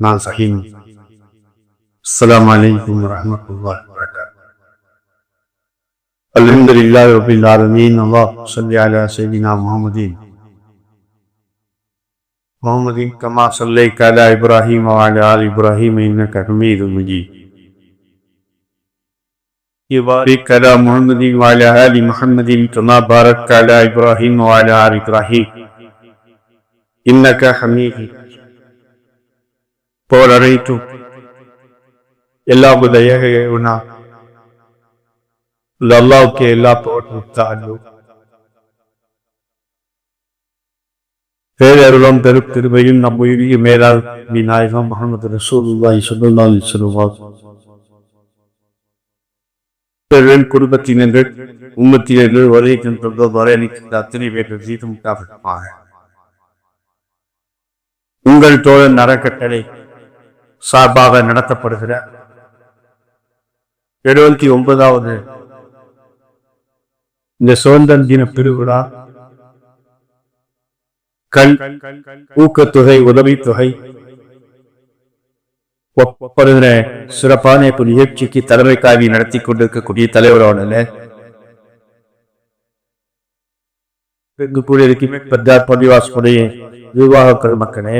நான் சஹீம் அஸ்ஸலாமு அலைக்கும் வரஹ்மத்துல்லாஹி வபரகாத்துஹு அல்ஹம்துலில்லாஹி ரப்பில் ஆலமீன் அல்லாஹ் ஸல்லி அலா சய்யிதினா முஹம்மதின் முஹம்மதின் கமா ஸல்லைத அலா இப்ராஹீம் வ அலா ஆலி இப்ராஹீம் இன்னக ஹமீதும் மஜீத் يبارك على محمد وعلى آل محمد كما باركت على إبراهيم وعلى آل إبراهيم إنك حميد போரழைத்தும் எல்லா உதயனா அல்லாவுக்கு எல்லா போட்டாலும் பேரருளம் பெரு திருமையும் நம் உயிரிய மேலால் விநாயகம் முகமது ரசூலுல்லாஹி ஸல்லல்லாஹு சொல்லுவார் வஸல்லம் குடும்பத்தினர்கள் உம்மத்தினர்கள் வரை சென்ற வரை அளிக்கின்ற அத்தனை பேர்கள் ஜீதம் காரணமாக உங்கள் தோழன் நரக்கட்டளை சார்பாக நடத்தப்படுகிற எழுபத்தி ஒன்பதாவது இந்த சுதந்திர தின பெருவிழா கல் ஊக்கத்தொகை உதவித்தொகை ஒப்படுகிற சிறப்பான இப்போ நிகழ்ச்சிக்கு தலைமை காவி நடத்தி கொண்டிருக்கக்கூடிய தலைவரோட இங்கு கூட இருக்குமே பெற்றார் பள்ளிவாசுடைய நிர்வாக மக்களே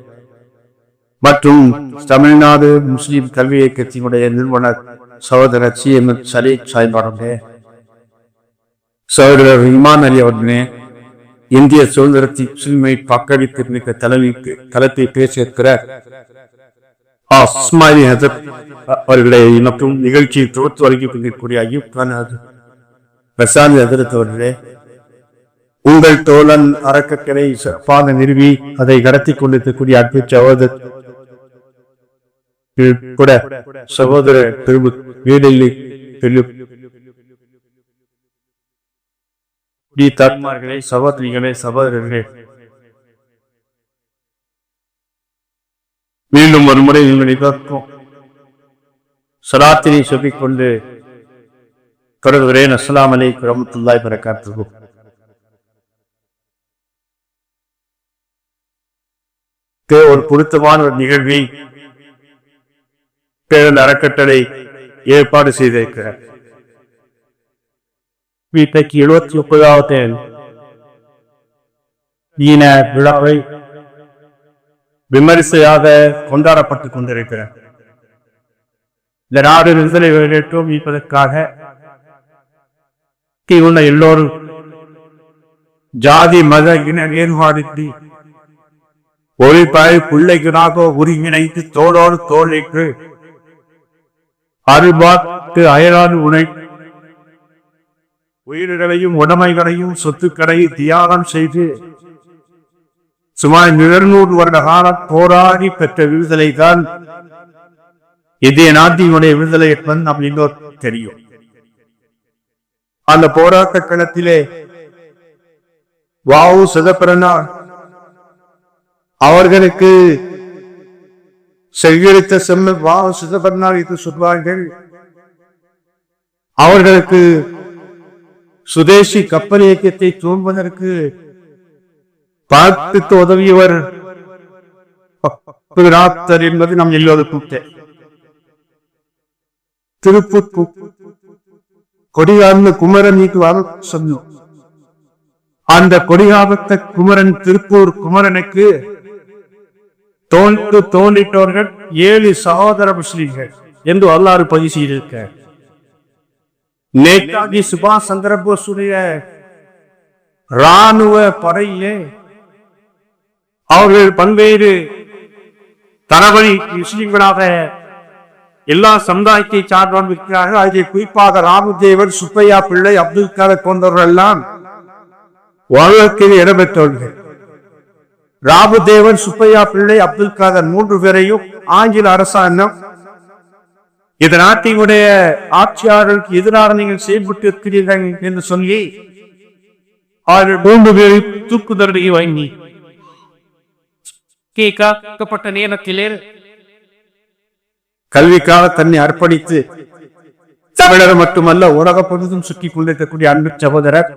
மற்றும் தமிழ்நாடு முஸ்லிம் கல்வி இயக்கத்தினுடைய நிறுவனர் சகோதரர் சி. எம். சலீக் சாஹிப் அவர்களே சகோதரர் இமான் அலி அவர்களே இந்திய சுதந்திரத்தை முஸ்லிமை பங்களித்திருந்த தலைமைக்கு தளத்தை பேசியிருக்கிற இஸ்மாயிலி ஹசத் அவர்களை மற்றும் நிகழ்ச்சியை தொகுத்து வழங்கி கொண்டிருக்கூடிய அய்யூப் கான் பிரசாந்த் ஹசரத் அவர்களே உங்கள் தோழன் அறக்கட்டளை சிறப்பாக நிறுவி அதை கடத்தி கொண்டிருக்கக்கூடிய அற்புத சகோதரர் கூட சகோதர திரும்ப வீடில் தாய்மார்களே சகோதரிகளே சகோதரர்களே. மீண்டும் ஒரு முறை நினைப்போம் சலாத்தினை சொல்லிக்கொண்டு தொடர்கிறேன். அஸ்லாம் அலை ரமத்துல்லாய் பரக்காத்துக்கும் ஒரு பொருத்தமான ஒரு நிகழ்வை பேரல் அறக்கட்டளை ஏற்பாடு செய்திருக்கிறார். வீட்டைக்கு எழுபத்தி முப்பதாவது ஈன விழாவை விமரிசையாக கொண்டாடப்பட்டுக் கொண்டிருக்கிறார். இந்த நாடு விடுதலை வெளியேற்றம் மீட்பதற்காக உள்ள எல்லோரும் ஜாதி மத இன வேறுபாடின்றி ஒரு பாய் பிள்ளைகளாக ஒருங்கிணைத்து தோளோடு தோழைக்கு அருபாத்து அயலாது உணை உயிர்களையும் உடமைகளையும் சொத்துக்களை தியாகம் செய்து சுமார் இருநூறு வருட காலம் போராடி பெற்ற விடுதலை தான் இந்திய நாட்டினுடைய விடுதலை என்பது நம் இன்னொரு தெரியும். அந்த போராட்ட களத்திலே வாவு சிதப்பிரனா அவர்களுக்கு செவியளித்த செம்ம வா சிதபர்னார் என்று சொல்வார்கள். அவர்களுக்கு சுதேசி கப்பல் இயக்கத்தை தூங்குவதற்கு பார்த்து உதவியவர் என்பது நம் எல்லோருக்கும் திருப்பூர் கொடிகார்ந்த குமரன் வர சொன்னோம். அந்த கொடிகாபத்த குமரன் திருப்பூர் குமரனுக்கு தோன்று தோன்றிட்டவர்கள் ஏழு சகோதர முஸ்லிம்கள் என்று வரலாறு பதிவு செய்திருக்க நேதாஜி சுபாஷ் சந்திர போஸுடைய ராணுவ படையிலே அவர்கள் பல்வேறு தரவழி முஸ்லிம்களாக எல்லா சமுதாயத்தை சார்ந்தவர்கள் இருக்கிறார்கள். அதில் குறிப்பாக ராமதேவர் சுப்பையா பிள்ளை அப்துல் கலர் போன்றவர்கள் எல்லாம் வாழ்க்கையில் இடம்பெற்றவர்கள். ராபுதேவன் சுப்பையா பிள்ளை அப்துல் காதர் மூன்று பேரையும் ஆங்கில அரசாங்கம் இந்த நாட்டினுடைய ஆட்சியாளருக்கு எதிராக நீங்கள் செயல்பட்டு இருக்கிறீர்கள் என்று சொல்லி அவர்கள் மூன்று பேரை தூக்கு தண்டனை வாங்கி கேட்கப்பட்ட நேரத்திலே கல்விக்காக தன்னை அர்ப்பணித்து தமிழர் மட்டுமல்ல உலக பொழுதும் சுற்றி கொண்டிருக்கக்கூடிய அன்பு சகோதரர்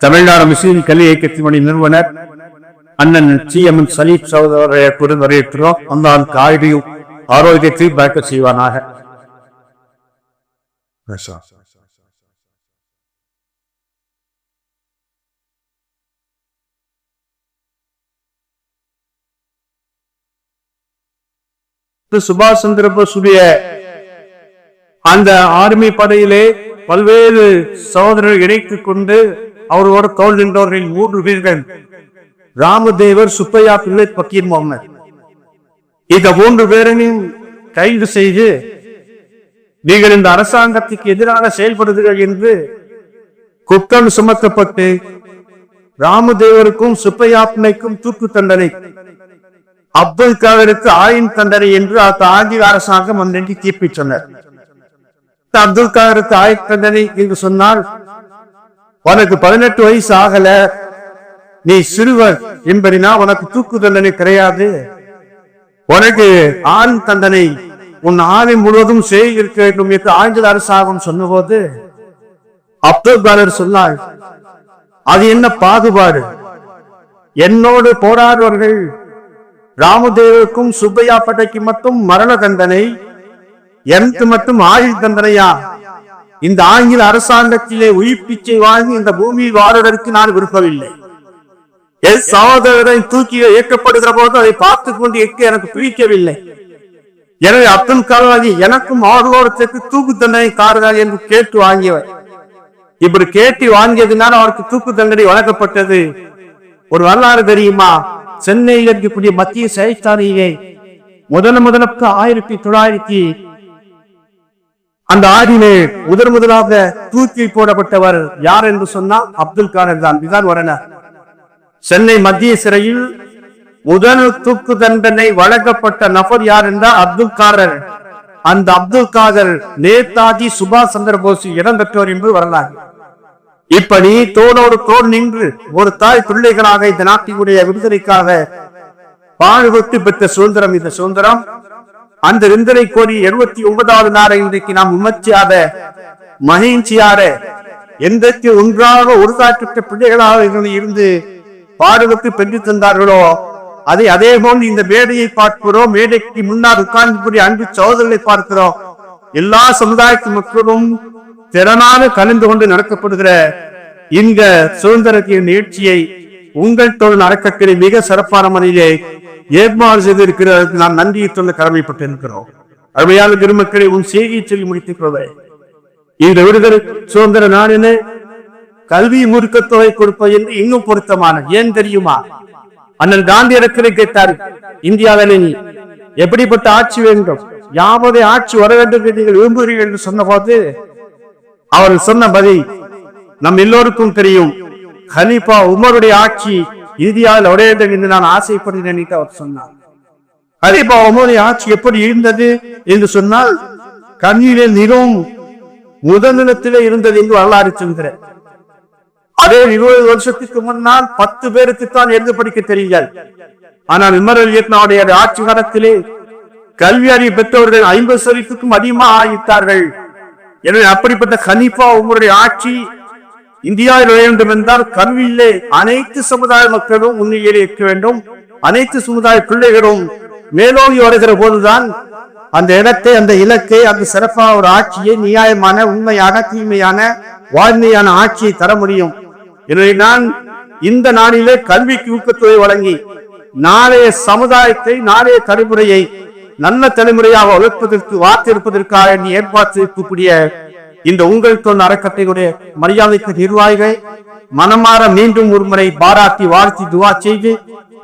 தமிழ்நாடு முஸ்லீம் கல்வி இயக்கத்தினுடைய நிறுவனர் அண்ணன் சி எம் சலீப் சகோதரரை அந்த காய்கையும் ஆரோக்கியத்தை பார்க்க செய்வானாக. சுபாஷ் சந்திர போஸுடைய அந்த ஆர்மி படையிலே பல்வேறு சகோதரர்கள் இணைத்துக் கொண்டு அவரோட தோல் நின்றவர்களில் மூன்று பேர்கள் ராமதேவர் சுப்பையா பிள்ளை பக்கீர் முகமது இந்த மூன்று பேரையும் கைது செய்து நீங்கள் இந்த அரசாங்கத்துக்கு எதிராக செயல்படுகிறீர்கள் என்று குற்றம் சுமத்தப்பட்டு ராமதேவருக்கும் சுப்பையா பிள்ளைக்கும் தூக்கு தண்டனை அப்துல் கலருக்கு ஆயின் தண்டனை என்று அந்த ஆங்கில அரசாங்கம் அன்றைக்கு தீர்ப்பிச்சனர் அப்துல் கலருக்கு ஆயின் தண்டனை என்று சொன்னால் உனக்கு பதினெட்டு வயசு ஆகல நீ சிறுவர் என்பதினா உனக்கு தூக்கு தண்டனை கிடையாது. உனக்கு ஆண் தண்டனை உன் ஆணை முழுவதும் செய்திருக்க வேண்டும் என்று ஆங்கில அரசாங்கம் சொன்னபோது அப்துல் பாலர் சொன்னார் அது என்ன பாகுபாடு? என்னோடு போராடுவர்கள் ராமதேவுக்கும் சுப்பையா பட்டைக்கு மட்டும் மரண தண்டனை எனக்கு மட்டும் ஆயுள் தண்டனையா? இந்த ஆங்கில அரசாங்கத்திலே உயிர் பிச்சை வாங்கி இந்த பூமியில் வாழ்வதற்கு நான் விரும்பவில்லை. என் சகோதரரை தூக்கி இயக்கப்படுகிற போது அதை பார்த்து கொண்டு எக்க எனக்கு பிடிக்கவில்லை. எனவே அப்துல் கலாமி எனக்கும் ஆர்வலத்துக்கு தூக்கு தண்டனை காரணம் என்று கேட்டு வாங்கியவர். இப்படி கேட்டு வாங்கியதுனால அவருக்கு தூக்கு தண்டனை வழங்கப்பட்டது. ஒரு வரலாறு தெரியுமா? சென்னையில் இருக்கக்கூடிய மத்திய சிறைச்சாலையிலே முதல் முதலுக்கு ஆயிரத்தி தொள்ளாயிரத்தி அந்த ஆறிலே முதன் முதலாக தூக்கி போடப்பட்டவர் யார் என்று சொன்னால் அப்துல் காதர் தான். இதுதான் வரன சென்னை மத்திய சிறையில் முதல் தூக்கு தண்டனை வழங்கப்பட்ட நபர் யார் என்றால் அப்துல் காரர். அந்த அப்துல் காதர் நேதாஜி சுபாஷ் சந்திர போஸ் இடம் பெற்றோர் என்று வரலாறு. இப்படி தோளோடு தோல் நின்று ஒரு தாய் பிள்ளைகளாக இந்த நாட்டினுடைய விடுதலைக்காக பாடுபட்டு பெற்ற சுதந்திரம் இந்த சுதந்திரம். அந்த விடுதலை கோரி எழுபத்தி ஒன்பதாவது நாளை இன்றைக்கு நாம் விமர்ச்சியாத மகிழ்ச்சியார எந்தக்கு ஒன்றாக ஒரு தாக்கப்பட்ட பிள்ளைகளாக இருந்து பாடுபட்டு பெற்று தந்தார்களோ? அதை அதே போன்று இந்த மேடையை பார்க்கிறோம். மேடைக்கு முன்னால் உட்கார்ந்து அன்பு சோதர்களை பார்க்கிறோம். எல்லா சமுதாயத்து மக்களும் திறனாக கலந்து கொண்டு நடத்தப்படுகிற இந்த சுதந்திரத்தின் நிகழ்ச்சியை உங்கள் தொழில் அறக்கட்டளை மிக சிறப்பான முறையிலே ஏற்பாடு செய்திருக்கிறதற்கு நான் நன்றியை சொல்ல கடமைப்பட்டிருக்கிறோம். அருமையான பெருமக்களை உன் செய்தியை சொல்லி முடித்துக்கிறதே இந்த விடுதலை சுதந்திர நாடின கல்வி முறுக்கத்தொகை கொடுப்பது என்று இன்னும் பொருத்தமான ஏன் தெரியுமா? அண்ணன் காந்தி இடத்திலே கேட்டார் இந்தியாவிலே நீ எப்படிப்பட்ட ஆட்சி வேண்டும்? யாவதே ஆட்சி வர வேண்டும் என்று நீங்கள் விரும்புகிறீர்கள் என்று சொன்னபோது அவர் சொன்ன பதில் நம் எல்லோருக்கும் தெரியும் ஹனீஃபா உமருடைய ஆட்சி இந்தியாவில் ஒரே என்று நான் ஆசைப்படுகிறேன் அவர் சொன்னார். ஹனீஃபா உமருடைய ஆட்சி எப்படி இருந்தது என்று சொன்னால் கண்ணிலே முதல் நிலத்திலே இருந்தது என்று வரலாறு சொல்கிறேன் அதே இருபது வருஷத்துக்கு முன்னால் பத்து பேருக்கு தான் எழுத படிக்க தெரியுங்கள். ஆனால் விமரல் இயக்குடைய ஆட்சி காலத்திலே கல்வி அறிவு பெற்றவர்கள் ஐம்பது சதவீதத்துக்கும் அதிகமாக ஆயித்தார்கள் எனவே அப்படிப்பட்ட கனிப்பா உங்களுடைய ஆட்சி இந்தியாவில் வேண்டும் என்றால் கல்வியிலே அனைத்து சமுதாய மக்களும் முன்னிலையில் இருக்க வேண்டும். அனைத்து சமுதாய பிள்ளைகளும் மேலோங்கி வருகிற போதுதான் அந்த இடத்தை அந்த இலக்கை அந்த சிறப்பான ஒரு ஆட்சியை நியாயமான உண்மையான தீமையான வாழ்மையான ஆட்சியை தர முடியும். எனவே நான் இந்த நாளிலே கல்விக்கு ஊக்கத்தொகை வழங்கி நாளைய சமுதாயத்தை நாளைய தலைமுறையை நல்ல தலைமுறையாக வளர்ப்பதற்கு வார்த்திருப்பதற்காக நீ ஏற்பாட்டிருக்கக்கூடிய இந்த உங்கள் தொன் அறக்கட்டையுடைய மரியாதைக்கு நிர்வாகிகள் மனமாற மீண்டும் ஒருமுறை பாராட்டி வாழ்த்தி துவா செய்து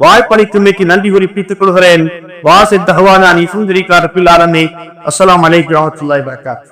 வாய்ப்பளித்துமைக்கு நன்றி குறிப்பித்துக் கொள்கிறேன். வாசி தகவான நீ சுந்தரிக்கார பிள்ளாரனை அஸ்லாம் அலைக்கு வரமத்துல்லாய் வரகாத்து